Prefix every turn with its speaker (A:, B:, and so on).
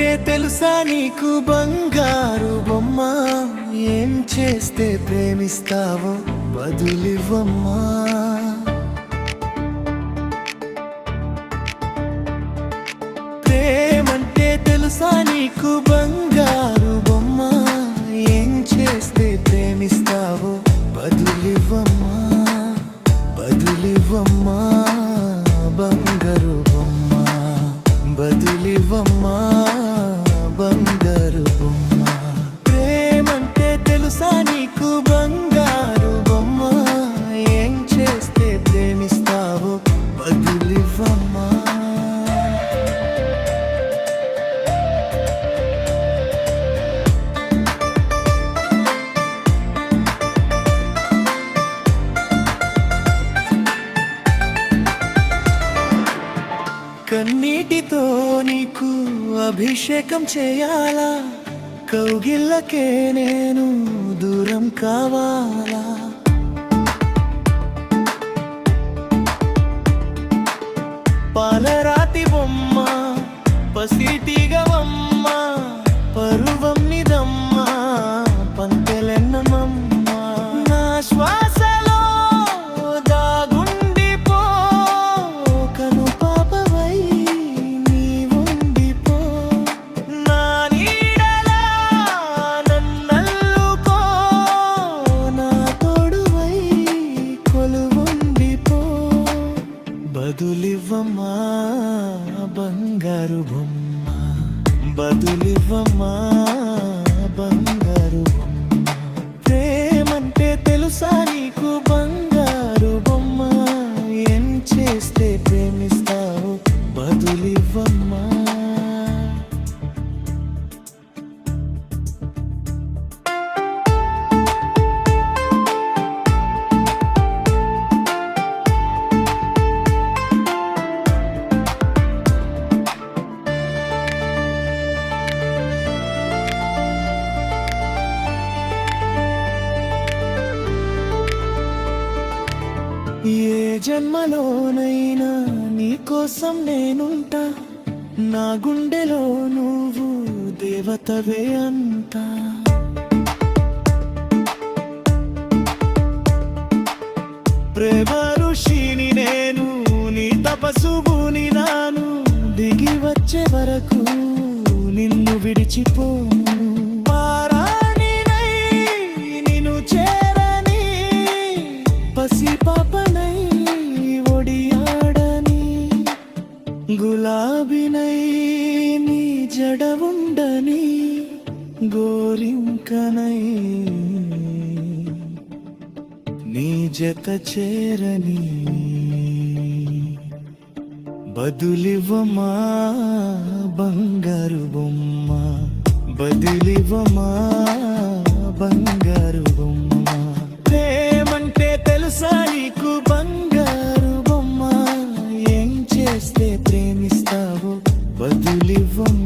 A: ప్రేమంటే తెలుసా నీకు బంగారు బొమ్మ? ఏం చేస్తే ప్రేమిస్తావో బదులివ్వమ్మా. ప్రేమంటే తెలుసా నీకు బంగారు బొమ్మ? ఏం చేస్తే ప్రేమిస్తావో బదులివ్వమ్మా. బదులివ్వమ్మా బంగారు బొమ్మ. బదులివ్వమ్మా. బొమ్మ. ప్రేమంటే తెలుసా నీకు బంగారు బొమ్మ? ఏం చేస్తే ప్రేమిస్తావో బదులివ్వమ్మా కన్నీటితో నీకు అభిషేకం చేయాలా? కౌగిల్లకే నేను దూరం కావాలా? పాలరాతి బొమ్మ పసిటిగవమ్మ బదులివ్వమ్మా బంగారు బొమ్మ? బదులివ్వమ్మా ఏ జన్మలోనైనా నీకోసం నేనుంటా. నా గుండెలో నువ్వు దేవతవే అంతా. ప్రేమ ఋషిని నేను నీ తపసుని నాను. దిగి వచ్చే వరకు నిన్ను విడిచిపో పాపనై ఒడియాడని గులాబినై నీ జడ గోరింకనై. నీ జత చేరని బదులివమా బంగారు బొమ్మ బదులివమా బంగారు బొమ్మ ఏం చేస్తే ప్రేమిస్తావో? వదిలివ్వం